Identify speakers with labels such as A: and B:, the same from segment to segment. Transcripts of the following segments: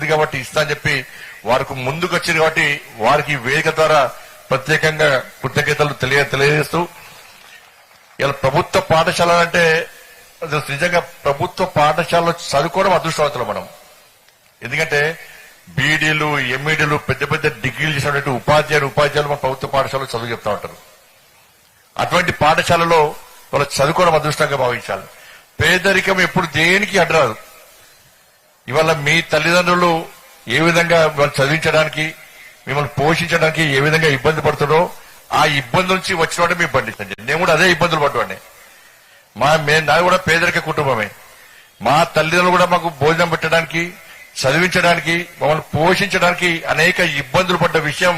A: ఉంది కాబట్టి ఇస్తా అని చెప్పి వారికి ముందుకు వచ్చింది కాబట్టి వారికి వేదిక ద్వారా ప్రత్యేకంగా కృతజ్ఞతలు తెలియ తెలియజేస్తూ ఇలా ప్రభుత్వ పాఠశాల అంటే నిజంగా ప్రభుత్వ పాఠశాలలో చదువుకోవడం అదృష్టవంతులు మనం. ఎందుకంటే బీడీలు ఎంఈడీలు పెద్ద పెద్ద డిగ్రీలు చేసినటువంటి ఉపాధ్యాయులు ఉపాధ్యాయులు మన ప్రభుత్వ పాఠశాలలో చదువు చెప్తా ఉంటారు. అటువంటి పాఠశాలలో వాళ్ళు చదువుకోవడం అదృష్టంగా భావించాలి. పేదరికం ఎప్పుడు దేనికి అడ్డరాదు. ఇవాళ మీ తల్లిదండ్రులు ఏ విధంగా చదివించడానికి మిమ్మల్ని పోషించడానికి ఏ విధంగా ఇబ్బంది పడుతుందో ఆ ఇబ్బంది నుంచి వచ్చిన వాడే మీ పండించండి నేను కూడా అదే ఇబ్బందులు పడ్డవాడిని. మా మే- నాది కూడా పేదరిక కుటుంబమే. మా తల్లిదండ్రులు కూడా మాకు భోజనం పెట్టడానికి చదివించడానికి మమ్మల్ని పోషించడానికి అనేక ఇబ్బందులు పడ్డ విషయం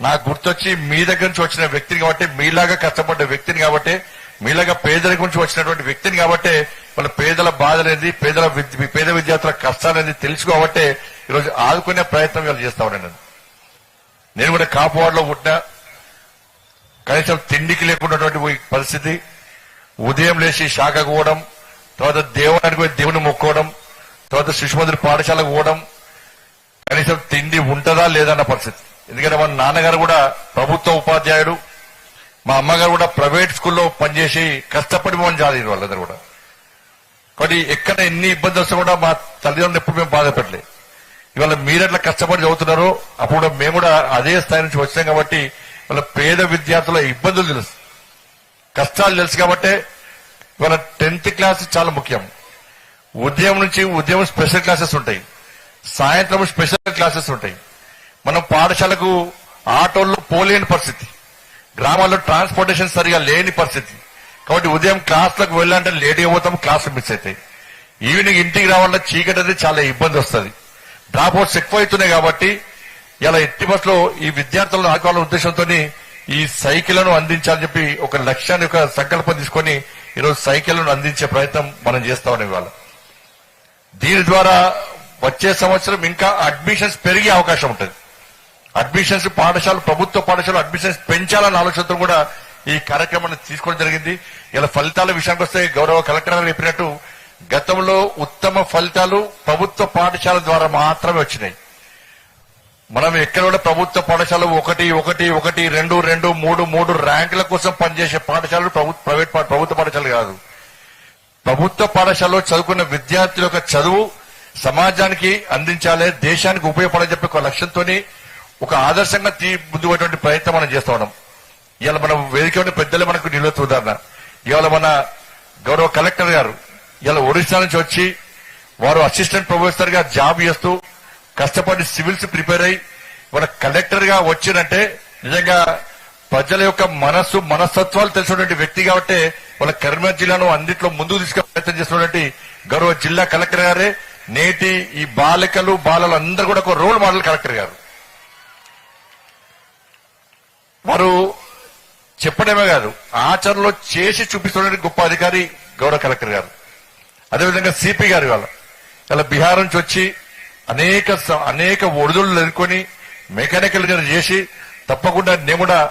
A: నాకు గుర్తొచ్చి మీ దగ్గర నుంచి వచ్చిన వ్యక్తిని కాబట్టి మీలాగా కష్టపడ్డ వ్యక్తిని కాబట్టి మీలాగా పేదరిక నుంచి వచ్చినటువంటి వ్యక్తిని కాబట్టి మన పేదల బాధలేంది పేదల విద్య- పేద విద్యార్థుల కష్టాలనేది తెలుసుకోబట్టే ఈరోజు ఆదుకునే ప్రయత్నం వీళ్ళు చేస్తా ఉన్నాను నేను. నేను కూడా కాపువాడలో పుట్టినా కనీసం తిండికి లేకున్నటువంటి పరిస్థితి ఉదయం లేచి శాఖకు పోవడం తర్వాత దేవుడానికి పోయి దేవుని మొక్కోవడం తర్వాత శిశుమందిరి పాఠశాలకు పోవడం కనీసం తిండి ఉంటుందా లేదన్న పరిస్థితి ఎందుకంటే మన నాన్నగారు కూడా ప్రభుత్వ ఉపాధ్యాయుడు మా అమ్మగారు కూడా ప్రైవేట్ స్కూల్లో పనిచేసి కష్టపడి మమ్మల్ని చదివిన వాళ్ళందరూ కూడా కాబట్టి ఎక్కడ ఎన్ని ఇబ్బందులు వస్తే కూడా మా తల్లిదండ్రులు ఎప్పుడు మేము బాధపడలే. ఇవాళ మీరెట్లా కష్టపడి చదువుతున్నారో అప్పుడు మేము కూడా అదే స్థాయి నుంచి వచ్చాం కాబట్టి వాళ్ళ పేద విద్యార్థుల ఇబ్బందులు తెలుసు. కష్టాలు తెలుసు కాబట్టి ఇవాళ టెన్త్ క్లాస్ చాలా ముఖ్యం. ఉదయం నుంచి ఉదయం స్పెషల్ క్లాసెస్ ఉంటాయి. సాయంత్రం స్పెషల్ క్లాసెస్ ఉంటాయి. మనం పాఠశాలకు ఆటోల్లో పోలేని పరిస్థితి. గ్రామాల్లో ట్రాన్స్పోర్టేషన్ సరిగా లేని పరిస్థితి. కాబట్టి ఉదయం క్లాసులకు వెళ్ళాలంటే లేట్ అయిపోతాం క్లాస్ మిస్ అవుతాయి ఈవినింగ్ ఇంటికి రావాలంటే చీకటి అనేది చాలా ఇబ్బంది వస్తుంది. డ్రాప్ అవుట్స్ ఎక్కువ అవుతున్నాయి కాబట్టి ఇలా ఎట్టి బస్సులో ఈ విద్యార్థులను ఆదుకోవాలనే ఉద్దేశంతో ఈ సైకిళ్ళను అందించాలని చెప్పి ఒక లక్ష్యాన్ని ఒక సంకల్పం తీసుకొని ఈరోజు సైకిళ్ళను అందించే ప్రయత్నం మనం చేస్తా ఉన్నాం ఇవాళ. దీని ద్వారా వచ్చే సంవత్సరం ఇంకా అడ్మిషన్స్ పెరిగే అవకాశం ఉంటుంది. అడ్మిషన్స్ పాఠశాల ప్రభుత్వ పాఠశాల అడ్మిషన్స్ పెంచాలన్న ఆలోచనతో కూడా ఈ కార్యక్రమాన్ని తీసుకోవడం జరిగింది. ఇలా ఫలితాల విషయానికి వస్తే గౌరవ కలెక్టర్ గారు చెప్పినట్టు గతంలో ఉత్తమ ఫలితాలు ప్రభుత్వ పాఠశాల ద్వారా మాత్రమే వచ్చినాయి. మనం ఎక్కడ కూడా ప్రభుత్వ పాఠశాల ఒకటి ఒకటి ఒకటి రెండు రెండు మూడు మూడు ర్యాంకుల కోసం పనిచేసే పాఠశాలలు ప్రైవేట్ ప్రభుత్వ పాఠశాలలు కాదు. ప్రభుత్వ పాఠశాలలో చదువుకున్న విద్యార్థుల యొక్క చదువు సమాజానికి అందించాలి దేశానికి ఉపయోగపడని చెప్పి ఒక లక్ష్యంతోని ఒక ఆదర్శంగా తీ ముందుకుపోయేటువంటి ప్రయత్నం మనం చేస్తూ ఉన్నాం. ఇవాళ మనం వేదిక ఉన్న పెద్దలు మనకు నిలువెత్తు ఉదాహరణ ఇవాళ మన గౌరవ కలెక్టర్ గారు ఇలా ఒడిశా నుంచి వచ్చి వారు అసిస్టెంట్ ప్రొఫెసర్గా జాబ్ చేస్తూ కష్టపడి సివిల్స్ ప్రిపేర్ అయ్యి వాళ్ళ కలెక్టర్గా వచ్చినంటే నిజంగా ప్రజల యొక్క మనస్సు మనస్తత్వాలు తెలిసినటువంటి వ్యక్తి కాబట్టి వాళ్ళ కరీంనగర్ జిల్లాను అన్నింటిలో ముందుకు తీసుకునే ప్రయత్నం చేస్తున్నటువంటి గౌరవ జిల్లా కలెక్టర్ గారే. నేటి ఈ బాలికలు బాలలు అందరూ కూడా ఒక రోల్ మోడల్ కలెక్టర్ గారు. వారు చెప్పడమే కాదు ఆచరణలో చేసి చూపిస్తున్న గొప్ప అధికారి గౌరవ కలెక్టర్ గారు. అదేవిధంగా సిపి గారు ఇవాళ. ఇలా బీహార్ నుంచి వచ్చి అనేక స- అనేక ఒడిదుళ్ళు ఎదుర్కొని మెకానికల్గా చేసి తప్పకుండా నేను కూడా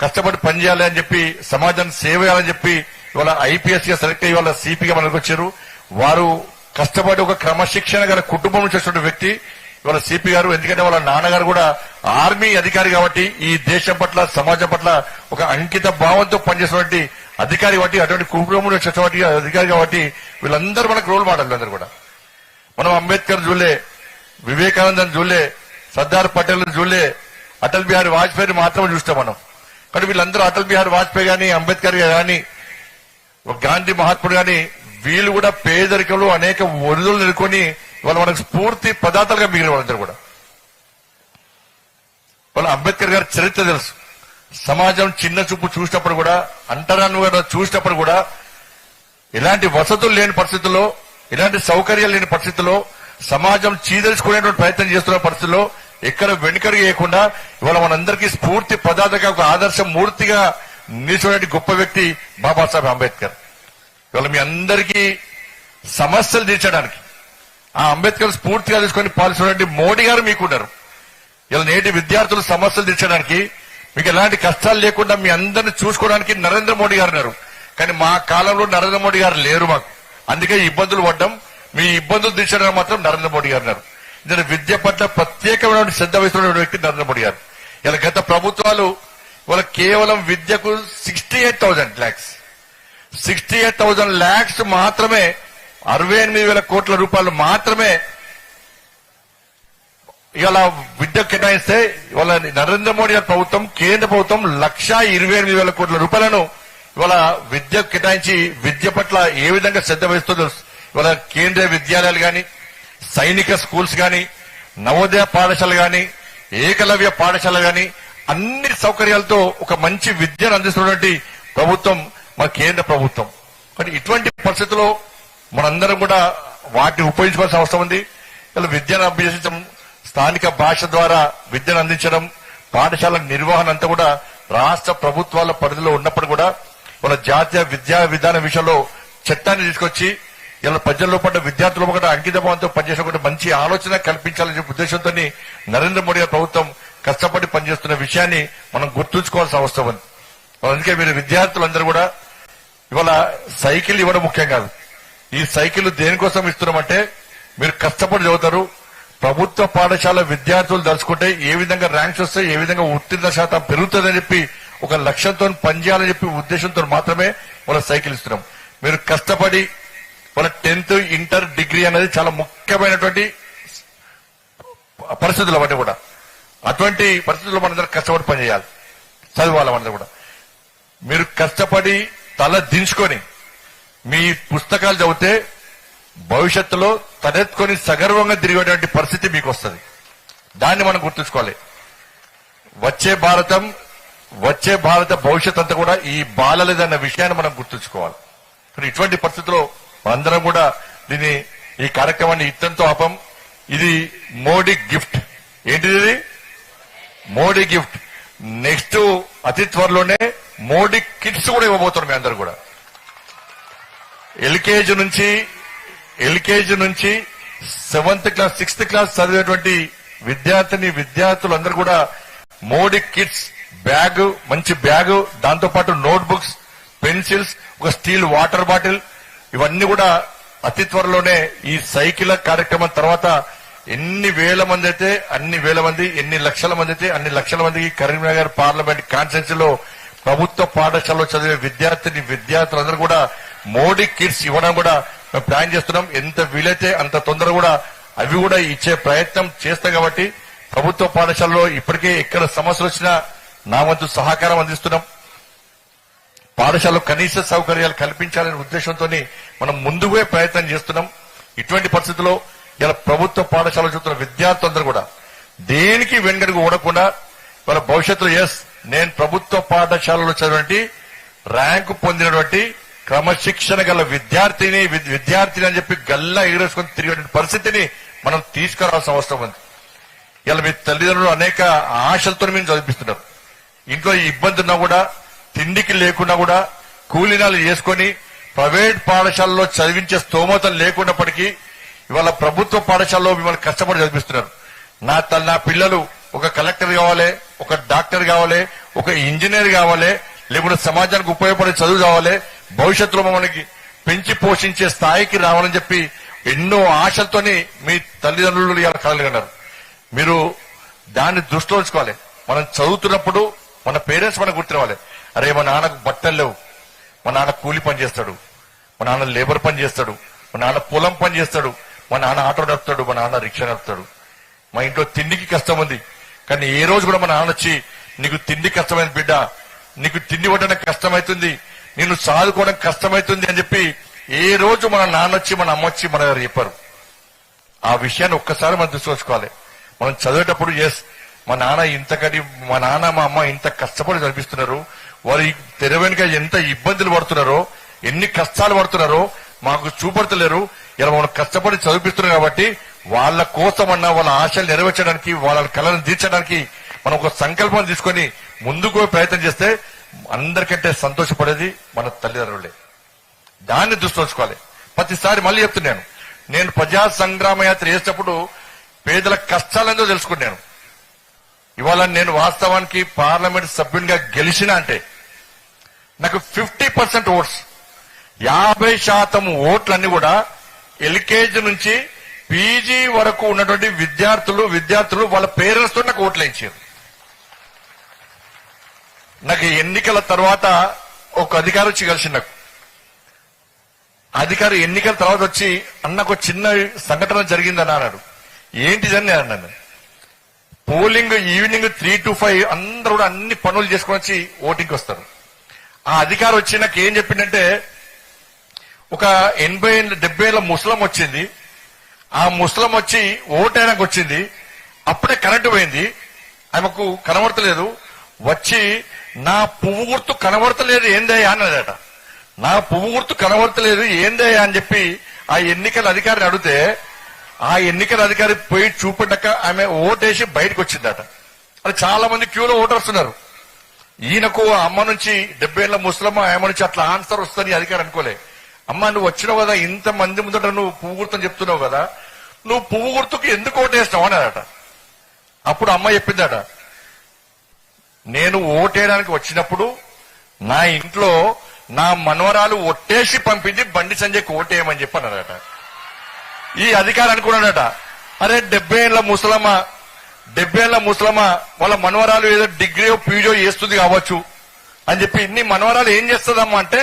A: కష్టపడి పనిచేయాలి అని చెప్పి సమాజాన్ని సేవ చేయాలని చెప్పి ఇవాళ ఐపీఎస్గా సెలెక్ట్ అయ్యి వాళ్ళ సిపిగా మనకు వచ్చారు. వారు కష్టపడి ఒక క్రమశిక్షణ గల కుటుంబం నుంచి వచ్చిన వ్యక్తి ఇవాళ సిపి గారు ఎందుకంటే వాళ్ళ నాన్నగారు కూడా ఆర్మీ అధికారి కాబట్టి ఈ దేశం పట్ల సమాజం పట్ల ఒక అంకిత భావంతో పనిచేసినటువంటి అధికారి కాబట్టి అటువంటి కుటుంబం నుంచి అధికారి కాబట్టి వీళ్ళందరూ మనకు రోల్ మోడల్ అందరూ కూడా. మనం అంబేద్కర్ చూలే వివేకానందన్ చూలే సర్దార్ పటేల్ చూలే అటల్ బిహారీ వాజ్పేయిని మాత్రమే చూస్తాం మనం. కానీ వీళ్ళందరూ అటల్ బిహారీ వాజ్పేయి గాని అంబేద్కర్ గాని ఒక గాంధీ మహాత్ముడు గాని వీళ్ళు కూడా పేదరికంలో అనేక ఒరుదులు ఎదుర్కొని వాళ్ళు మనకు స్ఫూర్తి పదార్థాలుగా మిగిలిన వాళ్ళందరూ కూడా. వాళ్ళ అంబేద్కర్ గారి చరిత్ర తెలుసు. సమాజం చిన్న చూపు చూసినప్పుడు కూడా అంటరాను కూడా చూసినప్పుడు కూడా ఇలాంటి వసతులు లేని పరిస్థితుల్లో ఇలాంటి సౌకర్యాలు లేని పరిస్థితుల్లో సమాజం చీదలుచుకునేటువంటి ప్రయత్నం చేస్తున్న పరిస్థితుల్లో ఎక్కడ వెనుకరు చేయకుండా ఇవాళ మనందరికీ స్ఫూర్తి పదార్థంగా ఒక ఆదర్శ మూర్తిగా నిలిచినటువంటి గొప్ప వ్యక్తి బాబాసాహెబ్ అంబేద్కర్. ఇవాళ మీ అందరికీ సమస్యలు తీర్చడానికి ఆ అంబేద్కర్ స్ఫూర్తిగా తీసుకొని పాలిస్తున్నటువంటి మోడీ గారు మీకున్నారు. ఇలా నేటి విద్యార్థుల సమస్యలు తీర్చడానికి మీకు ఎలాంటి కష్టాలు లేకుండా మీ అందరిని చూసుకోవడానికి నరేంద్ర మోడీ గారు ఉన్నారు. కానీ మా కాలంలో నరేంద్ర మోడీ గారు లేరు మాకు. అందుకే ఇబ్బందులు పడ్డం. మీ ఇబ్బందులు తీర్చడానికి మాత్రం నరేంద్ర మోడీ గారు ఉన్నారు. ఇందులో విద్య పట్ల ప్రత్యేకమైన శ్రద్ధ వహిస్తున్న వ్యక్తి నరేంద్ర మోడీ గారు. ఇలా గత ప్రభుత్వాలు ఇవాళ కేవలం విద్యకు sixty eight thousand lakhs. Sixty eight thousand lakhs మాత్రమే అరవై ఎనిమిది వేల కోట్ల రూపాయలు మాత్రమే ఇవాళ విద్య కేటాయిస్తే ఇవాళ నరేంద్ర మోడీ గారి ప్రభుత్వం కేంద్ర ప్రభుత్వం లక్షా ఇరవై ఎనిమిది వేల కోట్ల రూపాయలను ఇవాళ విద్య కేటాయించి విద్య పట్ల ఏ విధంగా శ్రద్ధ వహిస్తుందో ఇవాళ కేంద్రీయ విద్యాలయాలు గాని సైనిక స్కూల్స్ గాని నవోదయ పాఠశాలలు గాని ఏకలవ్య పాఠశాల గాని అన్ని సౌకర్యాలతో ఒక మంచి విద్యను అందిస్తున్నటువంటి ప్రభుత్వం మన కేంద్ర ప్రభుత్వం. మరి ఇటువంటి పరిస్థితుల్లో మనందరం కూడా వాటిని ఉపయోగించుకోవాల్సిన అవసరం ఉంది. ఇలా విద్యను అభ్యసించడం స్థానిక భాష ద్వారా విద్యను అందించడం పాఠశాల నిర్వహణ అంతా కూడా రాష్ట్ర ప్రభుత్వాల పరిధిలో ఉన్నప్పుడు కూడా మన జాతీయ విద్యా విధాన విషయంలో చట్టాన్ని తీసుకొచ్చి ఇలా ప్రజల్లో పడ్డ విద్యార్థులు కూడా అంకితభావంతో పనిచేసిన మంచి ఆలోచన కల్పించాలనే ఉద్దేశంతో నరేంద్ర మోడీ గారి ప్రభుత్వం కష్టపడి పనిచేస్తున్న విషయాన్ని మనం గుర్తుంచుకోవాల్సిన అవసరం ఉంది. అందుకే మీరు విద్యార్థులందరూ కూడా ఇవాళ సైకిల్ ఇవ్వడం ముఖ్యం కాదు. ఈ సైకిల్ దేనికోసం ఇస్తున్నామంటే మీరు కష్టపడి చదువుతారు ప్రభుత్వ పాఠశాల విద్యార్థులు దలుచుకుంటే ఏ విధంగా ర్యాంక్స్ వస్తాయి ఏ విధంగా ఉత్తీర్ణ శాతం పెరుగుతుందని చెప్పి ఒక లక్ష్యంతో పనిచేయాలని చెప్పి ఉద్దేశంతో మాత్రమే వాళ్ళ సైకిల్ ఇస్తున్నాం. మీరు కష్టపడి వాళ్ళ టెన్త్ ఇంటర్ డిగ్రీ అనేది చాలా ముఖ్యమైనటువంటి పరిస్థితులు అవన్నీ కూడా. అటువంటి పరిస్థితుల్లో మనందరం కష్టపడి పనిచేయాలి. చదవాలి మనందరూ కూడా. మీరు కష్టపడి తల దించుకొని మీ పుస్తకాలు చదివితే భవిష్యత్తులో తలెత్తుకొని సగర్వంగా తిరిగేటువంటి పరిస్థితి మీకు వస్తుంది. దాన్ని మనం గుర్తుంచుకోవాలి. వచ్చే భారతం వచ్చే భారత భవిష్యత్ అంతా కూడా ఈ బాలలేదన్న విషయాన్ని మనం గుర్తుంచుకోవాలి. కానీ ఇటువంటి పరిస్థితుల్లో అందరం కూడా దీన్ని ఈ కార్యక్రమాన్ని ఇత్తంతో ఆపం. ఇది మోడీ గిఫ్ట్. ఏంటిది ఇది? మోడీ గిఫ్ట్. నెక్స్ట్ అతి త్వరలోనే మోడీ కిట్స్ కూడా ఇవ్వబోతున్నారు మీ అందరు కూడా. ఎల్కేజీ నుంచి ఎల్కేజీ నుంచి సెవెంత్ క్లాస్ సిక్స్త్ క్లాస్ చదివేటువంటి విద్యార్థిని విద్యార్థులందరూ కూడా మోడీ కిట్స్ బ్యాగ్ మంచి బ్యాగ్ దాంతో పాటు నోట్ బుక్స్ పెన్సిల్స్ ఒక స్టీల్ వాటర్ బాటిల్ ఇవన్నీ కూడా అతి త్వరలోనే ఈ సైకిల్ కార్యక్రమం తర్వాత ఎన్ని వేల మంది అయితే అన్ని వేల మంది ఎన్ని లక్షల మంది అయితే అన్ని లక్షల మందికి కరీంనగర్ పార్లమెంట్ కాన్స్టిట్యూన్సీ లో ప్రభుత్వ పాఠశాలలో చదివే విద్యార్థిని విద్యార్థులందరూ కూడా మోడీ కిట్స్ ఇవ్వడం కూడా మేము ప్లాన్ చేస్తున్నాం. ఎంత వీలైతే అంత తొందర కూడా అవి కూడా ఇచ్చే ప్రయత్నం చేస్తాం కాబట్టి ప్రభుత్వ పాఠశాలలో ఇప్పటికే ఎక్కడ సమస్యలు వచ్చినా నా వంతు సహకారం అందిస్తున్నాం. పాఠశాలలో కనీస సౌకర్యాలు కల్పించాలనే ఉద్దేశంతో మనం ముందుగా ప్రయత్నం చేస్తున్నాం. ఇటువంటి పరిస్థితుల్లో ఇలా ప్రభుత్వ పాఠశాలలో చూస్తున్న విద్యార్థులందరూ కూడా దేనికి వెనుకడుగు ఓడకుండా వాళ్ళ భవిష్యత్తులో ఎస్ నేను ప్రభుత్వ పాఠశాలలో చదివినటువంటి ర్యాంకు పొందినటువంటి క్రమశిక్షణ గల విద్యార్థిని విద్యార్థిని అని చెప్పి గల్లా ఎగరేసుకొని తిరిగే పరిస్థితిని మనం తీసుకురావాల్సిన అవసరం ఉంది. ఇలా మీ తల్లిదండ్రులు అనేక ఆశలతో మేము చదివిస్తున్నారు ఇంట్లో ఇబ్బంది ఉన్నా కూడా తిండికి లేకుండా కూడా కూలీనాలు చేసుకొని ప్రైవేట్ పాఠశాలలో చదివించే స్తోమత లేకున్నప్పటికీ ఇవాళ ప్రభుత్వ పాఠశాలలో మిమ్మల్ని కష్టపడి చదివిస్తున్నారు నా తల్లి నా పిల్లలు ఒక కలెక్టర్ కావాలి ఒక డాక్టర్ కావాలి ఒక ఇంజనీర్ కావాలి లేకుంటే సమాజానికి ఉపయోగపడే చదువు కావాలి భవిష్యత్తులో మమ్మల్ని పెంచి పోషించే స్థాయికి రావాలని చెప్పి ఎన్నో ఆశలతోని మీ తల్లిదండ్రులు ఇలా కలగన్నారు మీరు దాన్ని దృష్టిలో ఉంచుకోవాలి. మనం చదువుతున్నప్పుడు మన పేరెంట్స్ మనకు గుర్తురావాలి. అరే మా నాన్నకు బట్టలు లేవు. మా నాన్న కూలి పని చేస్తాడు. మా నాన్న లేబర్ పని చేస్తాడు. మా నాన్న పొలం పని చేస్తాడు. మా నాన్న ఆటో నడుపుతాడు. మా నాన్న రిక్షా నడుపుతాడు. మా ఇంట్లో తిండికి కష్టం ఉంది. కానీ ఏ రోజు కూడా మా నాన్న వచ్చి నీకు తిండి కష్టమైంది బిడ్డ. నీకు తిండి పట్టడానికి కష్టమైతుంది నిన్ను సాదుకోవడం కష్టమైతుంది అని చెప్పి ఏ రోజు మన నాన్న వచ్చి మన అమ్మ వచ్చి మన గారు చెప్పారు. ఆ విషయాన్ని ఒక్కసారి మనం తీసుకొచ్చుకోవాలి మనం చదివేటప్పుడు ఎస్ మా నాన్న ఇంతకటి మా నాన్న మా అమ్మ ఇంత కష్టపడి చదివిస్తున్నారు. వారు తెర వెనుక ఎంత ఇబ్బందులు పడుతున్నారో ఎన్ని కష్టాలు పడుతున్నారో మాకు చూపడతలేరు. ఇలా మనం కష్టపడి చదివిస్తున్నారు కాబట్టి వాళ్ళ కోసమన్నా వాళ్ళ ఆశలు నెరవేర్చడానికి వాళ్ళ కళను తీర్చడానికి మనం ఒక సంకల్పం తీసుకొని ముందుకు ప్రయత్నం చేస్తే అందరికంటే సంతోషపడేది మన తల్లిదండ్రులే. దాన్ని దృష్టి ఉంచుకోవాలి. ప్రతిసారి మళ్ళీ చెప్తున్నాను. నేను ప్రజా సంగ్రామ యాత్ర చేసేటప్పుడు పేదల కష్టాలేందో తెలుసుకున్నాను. ఇవాళ నేను వాస్తవానికి పార్లమెంట్ సభ్యునిగా గెలిచిన అంటే నాకు ఫిఫ్టీ పర్సెంట్ ఓట్స్ యాభై శాతం ఓట్లన్నీ కూడా ఎల్కేజీ నుంచి పీజీ వరకు ఉన్నటువంటి విద్యార్థులు విద్యార్థులు వాళ్ళ పేరెంట్స్తో నాకు ఓట్లు ఇచ్చారు నాకు ఎన్నికల తర్వాత ఒక అధికారి వచ్చి కలిసి నాకు. అధికారి ఎన్నికల తర్వాత వచ్చి అన్నకు చిన్న సంఘటన జరిగిందని అన్నాడు. ఏంటిదని నేను అన్నాను. Polling evening three to five అందరూ కూడా అన్ని పనులు చేసుకొని వచ్చి ఓటింగ్కి వస్తారు. ఆ అధికారి వచ్చి నాకు ఏం చెప్పిందంటే ఒక ఎనభై ఏళ్ళ డెబ్బై ఏళ్ళ ముసలం వచ్చింది. ఆ ముసలం వచ్చి ఓటైనాక వచ్చింది. అప్పుడే కరెంటు పోయింది. ఆమెకు కనబడతలేదు. వచ్చి నా పువ్వు గుర్తు కనబడతలేదు ఏందయ్యా అన్నదట. నా పువ్వు గుర్తు కనబడతలేదు ఏందయ్యా అని చెప్పి ఆ ఎన్నికల అధికారిని అడిగితే ఆ ఎన్నికల అధికారి పోయి చూపడ్డాక ఆమె ఓటేసి బయటకు వచ్చిందట. అది చాలా మంది క్యూలో ఓటర్స్ ఉన్నారు. ఈయనకు ఆ అమ్మ నుంచి డెబ్బై ఏళ్ళ ముసలమ్మ ఆమె నుంచి అట్లా ఆన్సర్ వస్తుంది అధికారి అనుకోలే. అమ్మ నువ్వు వచ్చినావు కదా ఇంత మంది ముందట నువ్వు పువ్వు గుర్తు చెప్తున్నావు కదా నువ్వు పువ్వు గుర్తుకు ఎందుకు ఓటేస్తావు అన్నాడట అప్పుడు అమ్మ చెప్పిందట నేను ఓటేయడానికి వచ్చినప్పుడు నా ఇంట్లో నా మనవరాలు ఒట్టేసి పంపింది బండి సంజయ్కి ఓటేయమని చెప్పి అన్నాడట ఈ అధికారి అనుకున్నాడట అరే డెబ్బై ఏళ్ళ ముసలమ్మ డెబ్బై ఏళ్ళ ముసలమ్మ వాళ్ళ మనవరాలు ఏదో డిగ్రీ పీజో చేస్తుంది కావచ్చు అని చెప్పి నీ మనవరాలు ఏం చేస్తుందమ్మా అంటే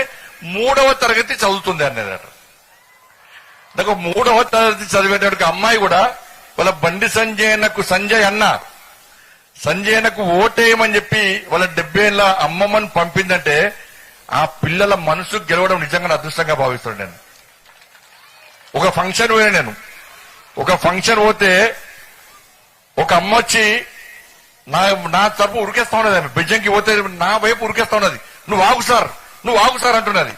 A: మూడవ తరగతి చదువుతుంది అనేదట నాకు మూడవ తరగతి చదివేటటువంటి అమ్మాయి కూడా వాళ్ళ బండి సంజయ్ అన్నకు సంజయ్ అన్న సంజయనకు ఓటేయమని చెప్పి వాళ్ళ డెబ్బై ఏళ్ళ అమ్మమ్మని పంపిందంటే ఆ పిల్లల మనసు గెలవడం నిజంగా అదృష్టంగా భావిస్తాను నేను. ఒక ఫంక్షన్ పోయినా నేను. ఒక ఫంక్షన్ పోతే ఒక అమ్మ వచ్చి నా నా తరపు ఉరికేస్తా ఉన్నది ఆమె. బిజ్జంకి పోతే నా వైపు ఉరికేస్తా ఉన్నది. నువ్వు ఆగు సార్ నువ్వు ఆగు సార్ అంటున్నది.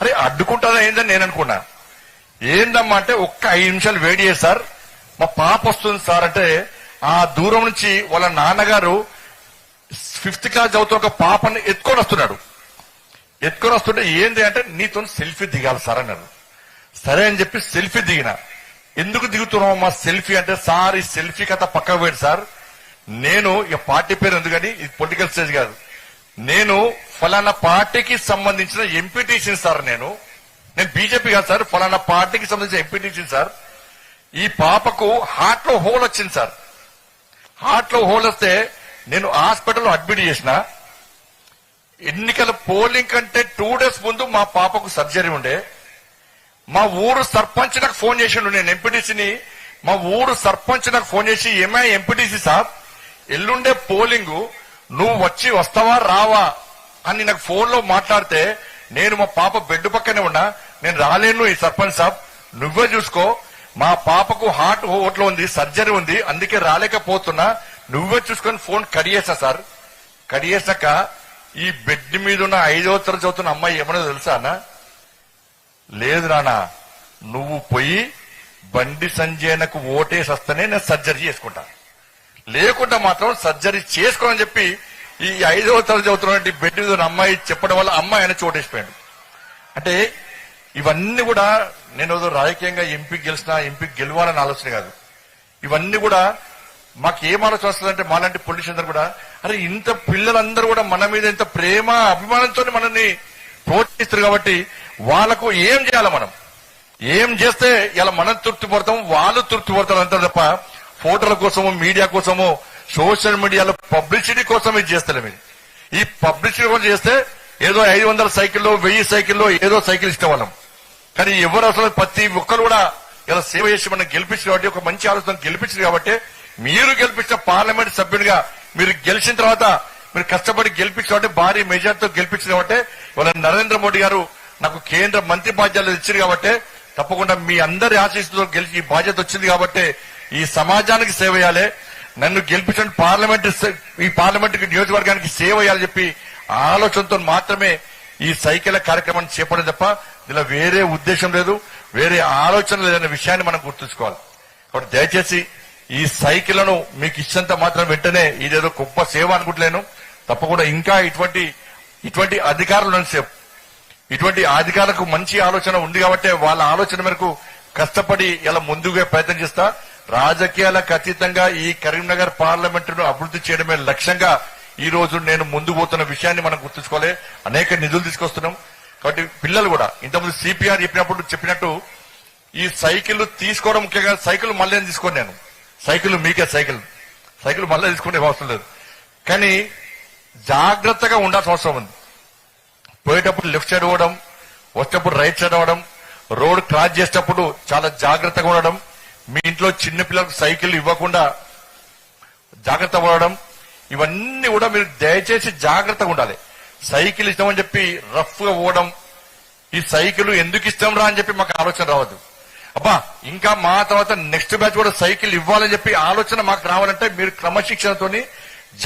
A: అరే అడ్డుకుంటుందా ఏందని నేను అనుకున్నా. ఏందమ్మా అంటే ఒక్క ఐదు నిమిషాలు వేడి చేసి సార్. మా పాప వస్తుంది సార్ అంటే ఆ దూరం నుంచి వాళ్ళ నాన్నగారు ఫిఫ్త్ క్లాస్ చదువుతున్న ఒక పాపని ఎత్తుకొని వస్తున్నాడు. ఎత్తుకొని వస్తుంటే ఏంది అంటే నీతో సెల్ఫీ దిగాలి సార్ అన్నారు సరే అని చెప్పి సెల్ఫీ దిగిన. ఎందుకు దిగుతున్నావు మా సెల్ఫీ? అంటే సార్ ఈ సెల్ఫీ కథ పక్కకు పోయింది సార్. నేను ఇక పార్టీ పేరు ఎందుకని ఇది పొలిటికల్ స్టేజ్ కాదు. నేను ఫలానా పార్టీకి సంబంధించిన ఎంపీటీషన్ సార్ నేను. నేను బీజేపీ కాదు సార్ ఫలానా పార్టీకి సంబంధించిన ఎంపీటీసీ సార్. ఈ పాపకు హార్ట్లో హోల్ వచ్చింది సార్. హార్ట్లో హోల్ వస్తే నేను హాస్పిటల్లో అడ్మిట్ చేసిన. ఎన్నికల పోలింగ్ కంటే టూ డేస్ ముందు మా పాపకు సర్జరీ ఉండే. మా ఊరు సర్పంచ్ నాకు ఫోన్ చేసిండు నేను ఎంపీటీసీని. మా ఊరు సర్పంచ్ నాకు ఫోన్ చేసి ఏమై ఎంపీటీసీ సాబ్? ఎల్లుండే పోలింగ్. నువ్వు వచ్చి వస్తావా రావా? అని నాకు ఫోన్లో మాట్లాడితే నేను మా పాప బెడ్ పక్కనే ఉన్నా. నేను రాలేను ఈ సర్పంచ్ సాబ్. నువ్వే చూసుకో. మా పాపకు హార్ట్ ఓట్లో ఉంది సర్జరీ ఉంది అందుకే రాలేకపోతున్నా. నువ్వే చూసుకొని ఫోన్ కడియేసా సార్. కడియేసాక ఈ బెడ్ మీద ఉన్న ఐదవ తరగతి చదువుతున్న అమ్మాయి ఏమన్నా తెలుసా అన్న? లేదు నానా నువ్వు పోయి బండి సంజయనకు ఓటేసి వస్తేనే నేను సర్జరీ చేసుకుంటా. లేకుండా మాత్రం సర్జరీ చేసుకోమని చెప్పి ఈ ఐదవ తరగతి చదువుతున్నటువంటి బెడ్ మీద ఉన్న అమ్మాయి చెప్పడం వల్ల అమ్మాయి ఆయన చోటేసిపోయాడు. అంటే ఇవన్నీ కూడా నేను ఏదో రాజకీయంగా ఎంపీకి గెలిచినా ఎంపీకి గెలవాలని ఆలోచన కాదు. ఇవన్నీ కూడా మాకు ఏం ఆలోచన వస్తుందంటే మాలాంటి పొలిటీషియన్ కూడా అరే ఇంత పిల్లలందరూ కూడా మన మీద ఇంత ప్రేమ అభిమానంతో మనల్ని ప్రోత్సహిస్తారు కాబట్టి వాళ్ళకు ఏం చేయాలి మనం? ఏం చేస్తే ఇలా మనం తృప్తి పడతాం వాళ్ళు తృప్తి పడతారు అంతే తప్ప ఫోటోల కోసము మీడియా కోసము సోషల్ మీడియాలో పబ్లిసిటీ కోసం ఇది చేస్తారు మీరు. ఈ పబ్లిసిటీ కోసం చేస్తే ఏదో ఐదు వందల సైకిల్లో వెయ్యి సైకిల్లో ఏదో సైకిల్ ఇష్టం వాళ్ళం. కానీ ఎవరు అసలు ప్రతి ఒక్కరు కూడా ఇలా సేవ చేసి మనం గెలిపించారు కాబట్టి ఒక మంచి ఆలోచన గెలిపించారు కాబట్టి మీరు గెలిపించిన పార్లమెంట్ సభ్యునిగా మీరు గెలిచిన తర్వాత మీరు కష్టపడి గెలిపించిన కాబట్టి భారీ మెజార్టీతో గెలిపించిన కాబట్టి ఇవాళ నరేంద్ర మోడీ గారు నాకు కేంద్ర మంత్రి బాధ్యతలు ఇచ్చారు కాబట్టి తప్పకుండా మీ అందరి ఆశీస్సుతో గెలిచి ఈ బాధ్యత వచ్చింది కాబట్టి ఈ సమాజానికి సేవ చేయాలి. నన్ను గెలిపించిన పార్లమెంట్ ఈ పార్లమెంట్ నియోజకవర్గానికి సేవ చేయాలని చెప్పి ఆలోచనతో మాత్రమే ఈ సైకిల్ కార్యక్రమాన్ని చేపడం తప్ప ఇలా వేరే ఉద్దేశం లేదు వేరే ఆలోచన లేదనే విషయాన్ని మనం గుర్తుంచుకోవాలి. కాబట్టి దయచేసి ఈ సైకిళ్ళను మీకు ఇచ్చినంత మాత్రం వెంటనే ఇదేదో గొప్ప సేవ అనుకుంటలేను. తప్పకుండా ఇంకా ఇటువంటి ఇటువంటి అధికారులను సేపు ఇటువంటి అధికారులకు మంచి ఆలోచన ఉంది కాబట్టి వాళ్ళ ఆలోచన మేరకు కష్టపడి ఇలా ముందుగా ప్రయత్నం చేస్తా. రాజకీయాలకు అతీతంగా ఈ కరీంనగర్ పార్లమెంటును అభివృద్ధి చేయడమే లక్ష్యంగా ఈ రోజు నేను ముందు పోతున్న విషయాన్ని మనం గుర్తుంచుకోవాలి. అనేక నిధులు తీసుకొస్తున్నాను కాబట్టి పిల్లలు కూడా ఇంతకుముందు సిపిఆర్ చెప్పినప్పుడు చెప్పినట్టు ఈ సైకిల్ తీసుకోవడం ముఖ్యంగా సైకిల్ మళ్ళీ తీసుకోను నేను. సైకిల్ మీకే సైకిల్. సైకిల్ మళ్ళీ తీసుకునే అవసరం లేదు. కానీ జాగ్రత్తగా ఉండాల్సిన అవసరం ఉంది. పోయేటప్పుడు లెఫ్ట్ సైడ్ పోవడం వచ్చేటప్పుడు రైట్ సైడ్ అవ్వడం రోడ్ క్రాస్ చేసేటప్పుడు చాలా జాగ్రత్తగా ఉండడం మీ ఇంట్లో చిన్న పిల్లలకు సైకిల్ ఇవ్వకుండా జాగ్రత్త పడడం ఇవన్నీ కూడా మీరు దయచేసి జాగ్రత్తగా ఉండాలి. సైకిల్ ఇస్తామని చెప్పి రఫ్గా పోవడం ఈ సైకిల్ ఎందుకు ఇష్టం రా అని చెప్పి మాకు ఆలోచన రావద్దు. అబ్బా ఇంకా మా తర్వాత నెక్స్ట్ బ్యాచ్ కూడా సైకిల్ ఇవ్వాలని చెప్పి ఆలోచన మాకు రావాలంటే మీరు క్రమశిక్షణతోని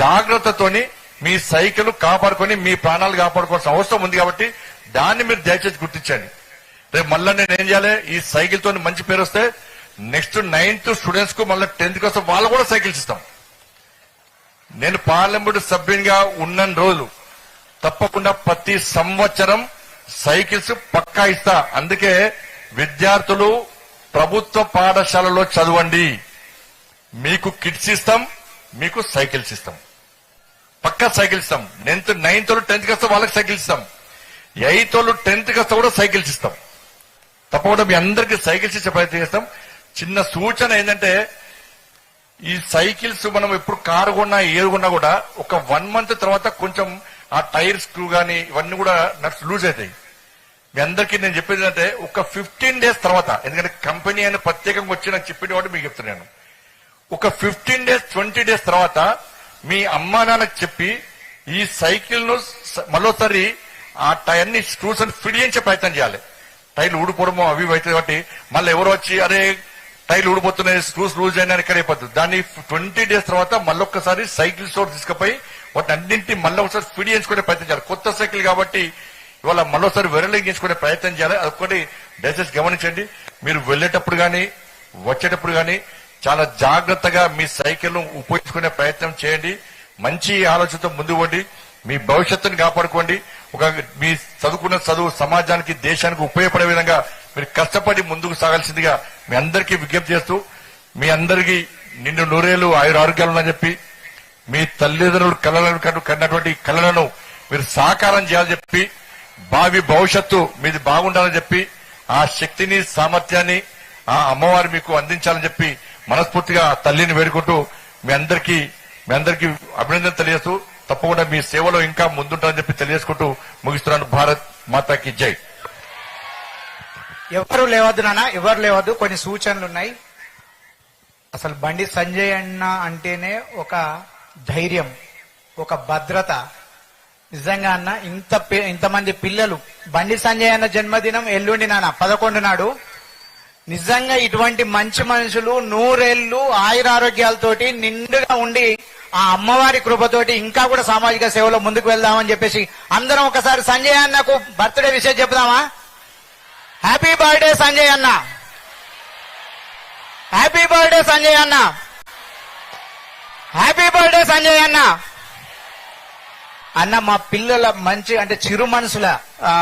A: జాగ్రత్తతోని మీ సైకిల్ కాపాడుకొని మీ ప్రాణాలు కాపాడుకోవాల్సిన అవసరం ఉంది కాబట్టి దాన్ని మీరు దయచేసి గుర్తించండి. రేపు మళ్ళీ నేను ఏం చేయాలి? ఈ సైకిల్తో మంచి పేరు వస్తే నెక్స్ట్ నైన్త్ స్టూడెంట్స్కు మళ్ళీ టెన్త్ కోసం వాళ్ళు కూడా సైకిల్స్ ఇస్తాం. నేను పార్లమెంట్ సభ్యునిగా ఉన్న రోజులు తప్పకుండా ప్రతి సంవత్సరం సైకిల్స్ పక్కా ఇస్తా. అందుకే విద్యార్థులు ప్రభుత్వ పాఠశాలలో చదవండి. మీకు కిట్స్ ఇస్తాం మీకు సైకిల్స్ ఇస్తాం. పక్కా సైకిల్ ఇస్తాం. నైన్త్ నైన్త్ వాళ్ళు టెన్త్కి వస్తే వాళ్ళకి సైకిల్ ఇస్తాం. ఎయిత్ వాళ్ళు టెన్త్కి వస్తే కూడా సైకిల్స్ ఇస్తాం. తప్పకుండా మీ అందరికీ సైకిల్స్ ఇచ్చే ప్రయత్నం చేస్తాం. చిన్న సూచన ఏంటంటే ఈ సైకిల్స్ మనం ఎప్పుడు కారు కొన్నా ఏది కొన్నా కూడా ఒక వన్ మంత్ తర్వాత కొంచెం ఆ టైర్ స్క్రూ గానీ ఇవన్నీ కూడా నట్స్ లూజ్ అవుతాయి. మీ అందరికీ నేను చెప్పేది ఏంటంటే ఒక ఫిఫ్టీన్ డేస్ తర్వాత ఎందుకంటే కంపెనీ అని ప్రత్యేకంగా వచ్చి నాకు చెప్పిన కాబట్టి మీకు చెప్తున్నాను ఒక ఫిఫ్టీన్ డేస్ ట్వంటీ డేస్ తర్వాత మీ అమ్మా నాన్నకి చెప్పి ఈ సైకిల్ను మరోసారి ఆ టైర్ని స్క్రూస్ అని ఫిట్ చేయించే ప్రయత్నం చేయాలి. టైర్లు ఊడిపోవడము అవి అవుతాయి కాబట్టి మళ్ళీ ఎవరు వచ్చి అరే టైర్లు ఊడిపోతున్నాయి స్క్రూస్ లూజ్ అయినా ఇక్కడ దాన్ని ట్వంటీ డేస్ తర్వాత మళ్ళొక్కసారి సైకిల్ స్టోర్ తీసుకుపోయి వాటి అన్నింటి మళ్ళీ ఒకసారి స్పీడ్ చేయించుకునే ప్రయత్నం చేయాలి. కొత్త సైకిల్ కాబట్టి ఇవాళ మళ్ళొకసారి వెరలింగ్ ప్రయత్నం చేయాలి. అదొకటి దయచేసి గమనించండి. మీరు వెళ్ళేటప్పుడు కానీ వచ్చేటప్పుడు కానీ చాలా జాగ్రత్తగా మీ సైకిల్ను ఉపయోగించుకునే ప్రయత్నం చేయండి. మంచి ఆలోచనతో ముందుకోండి మీ భవిష్యత్తుని కాపాడుకోండి. ఒక మీ చదువుకున్న చదువు సమాజానికి దేశానికి ఉపయోగపడే విధంగా మీరు కష్టపడి ముందుకు సాగాల్సిందిగా మీ అందరికీ విజ్ఞప్తి చేస్తూ మీ అందరికీ నిన్ను నూరేళ్ళు ఆయుర ఆరోగ్యాలు ఉన్నాయని చెప్పి మీ తల్లిదండ్రులు కళలను కన్నటువంటి కళలను మీరు సాకారం చేయాలని చెప్పి భావి భవిష్యత్తు మీది బాగుండాలని చెప్పి ఆ శక్తిని సామర్థ్యాన్ని ఆ అమ్మవారు మీకు అందించాలని చెప్పి మనస్ఫూర్తిగా తల్లిని వేడుకుంటూ మీ అందరికీ మీ అందరికీ అభినందన తెలియజేస్తూ తప్పకుండా మీ సేవలో ఇంకా ముందుంటారని చెప్పి తెలియజేసుకుంటూ ముగిస్తున్నాను. భారత్ మాతాకి జై.
B: ఎవరు లేవద్దు నాన్న ఎవరు లేవద్దు కొన్ని సూచనలు ఉన్నాయి అసలు బండి సంజయ్ అన్న అంటేనే ఒక ధైర్యం ఒక భద్రత. నిజంగా అన్న ఇంత ఇంతమంది పిల్లలు బండి సంజయ్ అన్న జన్మదినం ఎల్లుండి నాన్న పదకొండు నాడు. నిజంగా ఇటువంటి మంచి మనుషులు నూరేళ్ళు ఆయురారోగ్యాలతోటి నిండుగా ఉండి ఆ అమ్మవారి కృపతోటి ఇంకా కూడా సామాజిక సేవలో ముందుకు వెళ్దామని చెప్పేసి అందరం ఒకసారి సంజయ్ అన్నకు బర్త్డే విషయం చెప్దామా? హ్యాపీ బర్త్డే సంజయ్ అన్న. హ్యాపీ బర్త్డే సంజయ్ అన్న. హ్యాపీ బర్త్డే సంజయ్ అన్న. అన్న మా పిల్లల మంచి అంటే చిరు మనసుల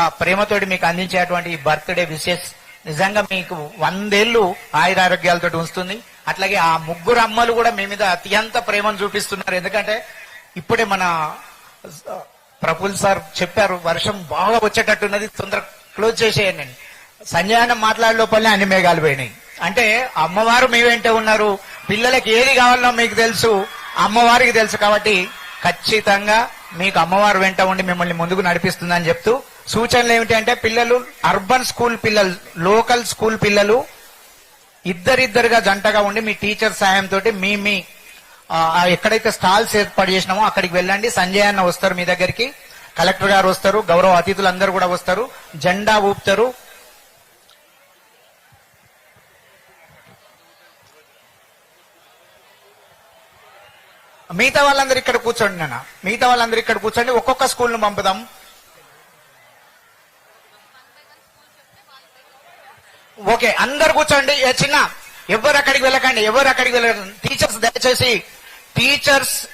B: ప్రేమతోటి మీకు అందించేటువంటి ఈ బర్త్డే విషెస్ నిజంగా మీకు వందేళ్ళు ఆయురారోగ్యాలతో ఉంచుతుంది. అట్లాగే ఆ ముగ్గురు అమ్మలు కూడా మీ మీద అత్యంత ప్రేమను చూపిస్తున్నారు. ఎందుకంటే ఇప్పుడే మన ప్రఫుల్ సార్ చెప్పారు వర్షం బాగా వచ్చేటట్టున్నది తొందర క్లోజ్ చేసేయండి. అని. సంజయ్ అన్న మాట్లాడే లోపలనే అన్ని మేఘాలు పోయినాయి. అంటే అమ్మవారు మీ వెంటే ఉన్నారు. పిల్లలకి ఏది కావాలో మీకు తెలుసు. అమ్మవారికి తెలుసు కాబట్టి ఖచ్చితంగా మీకు అమ్మవారు వెంట ఉండి మిమ్మల్ని ముందుకు నడిపిస్తుందని చెప్తూ సూచనలు ఏమిటి అంటే పిల్లలు అర్బన్ స్కూల్ పిల్లలు లోకల్ స్కూల్ పిల్లలు ఇద్దరిద్దరుగా జంటగా ఉండి మీ టీచర్ సాయంతో మీ మీ ఎక్కడైతే స్టాల్స్ ఏర్పాటు చేసినామో అక్కడికి వెళ్ళండి. సంజయ్ అన్న వస్తారు మీ దగ్గరికి. కలెక్టర్ గారు వస్తారు. గౌరవ అతిథులు అందరూ కూడా వస్తారు. జెండా ఊపుతారు. మిగతా వాళ్ళందరూ ఇక్కడ కూర్చోండి నాన్న. మిగతా వాళ్ళందరూ ఇక్కడ కూర్చోండి. ఒక్కొక్క స్కూల్ను పంపుదాం. ఓకే అందరు కూర్చోండి. ఏ చిన్న ఎవరు అక్కడికి వెళ్ళకండి ఎవరు అక్కడికి వెళ్ళకండి. టీచర్స్ దయచేసి టీచర్స్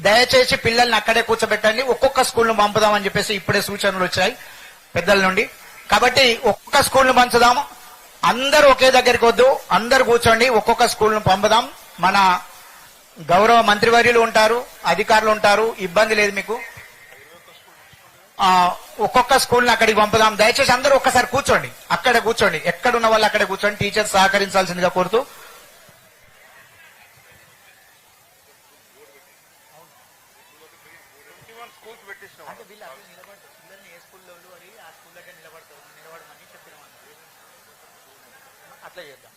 B: దయచేసి పిల్లల్ని అక్కడే కూర్చోబెట్టండి. ఒక్కొక్క స్కూల్ను పంపుదామని చెప్పేసి ఇప్పుడే సూచనలు వచ్చాయి పెద్దల నుండి. కాబట్టి ఒక్కొక్క స్కూల్ను పంచుదాము పంచుదాం. అందరూ ఒకే దగ్గరికి వద్దు. అందరు కూర్చోండి. ఒక్కొక్క స్కూల్ను పంపుదాం. మన గౌరవ మంత్రివర్యులు ఉంటారు అధికారులు ఉంటారు ఇబ్బంది లేదు మీకు. ఒక్కొక్క స్కూల్ని అక్కడికి పంపుదాం. దయచేసి అందరూ ఒక్కసారి కూర్చోండి. అక్కడ కూర్చోండి. ఎక్కడున్న వాళ్ళు అక్కడ కూర్చోండి. టీచర్స్ సహకరించాల్సిందిగా కోరుతూ. అట్లా చేద్దాం.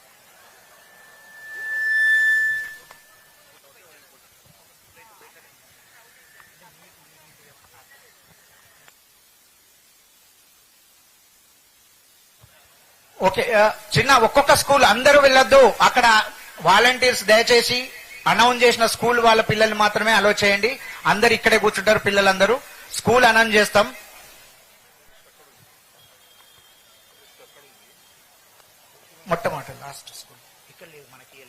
B: ఓకే చిన్న ఒక్కొక్క స్కూల్ అందరూ వెళ్ళొద్దు. అక్కడ వాలంటీర్స్ దయచేసి అనౌన్స్ చేసిన స్కూల్ వాళ్ళ పిల్లల్ని మాత్రమే అలో చేయండి. అందరు ఇక్కడే కూర్చుంటారు పిల్లలందరూ. స్కూల్ అనౌన్స్ చేస్తాం. మొట్టమొదటి లాస్ట్ స్కూల్. ఇక్కడ లేదు మనకి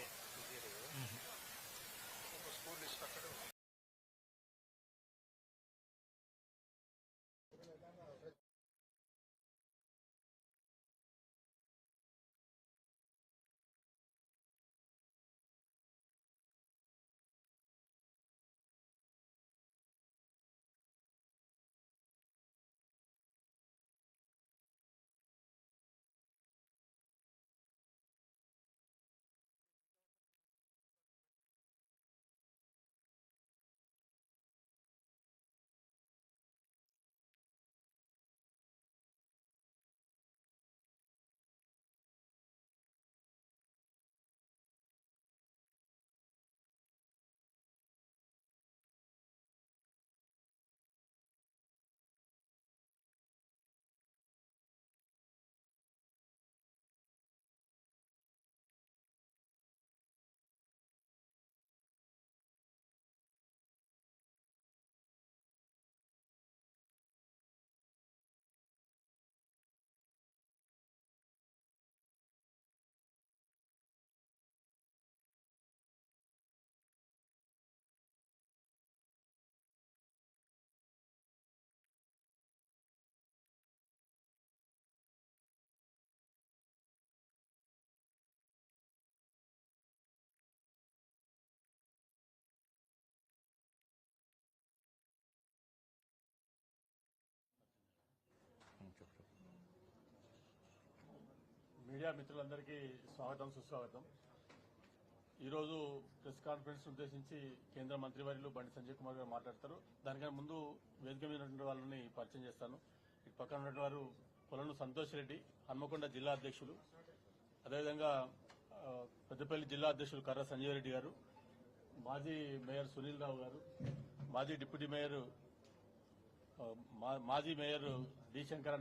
C: మీడియా మిత్రులందరికీ స్వాగతం సుస్వాగతం. ఈరోజు ప్రెస్ కాన్ఫరెన్స్ ఉద్దేశించి కేంద్ర మంత్రివర్యులు బండి సంజయ్ కుమార్ గారు మాట్లాడతారు. దానికన్నా ముందు వేదిక మీద ఉన్నటువంటి వాళ్ళని పరిచయం చేస్తాను. ఇటు పక్కన ఉన్నటువంటి వారు కొలను సంతోష్ రెడ్డి హన్మకొండ జిల్లా అధ్యక్షులు. అదేవిధంగా పెద్దపల్లి జిల్లా అధ్యక్షులు కర్ర సంజయ్ రెడ్డి గారు మాజీ మేయర్ సునీల్ రావు గారు మాజీ డిప్యూటీ మేయర్ మాజీ మేయర్ డి శంకర్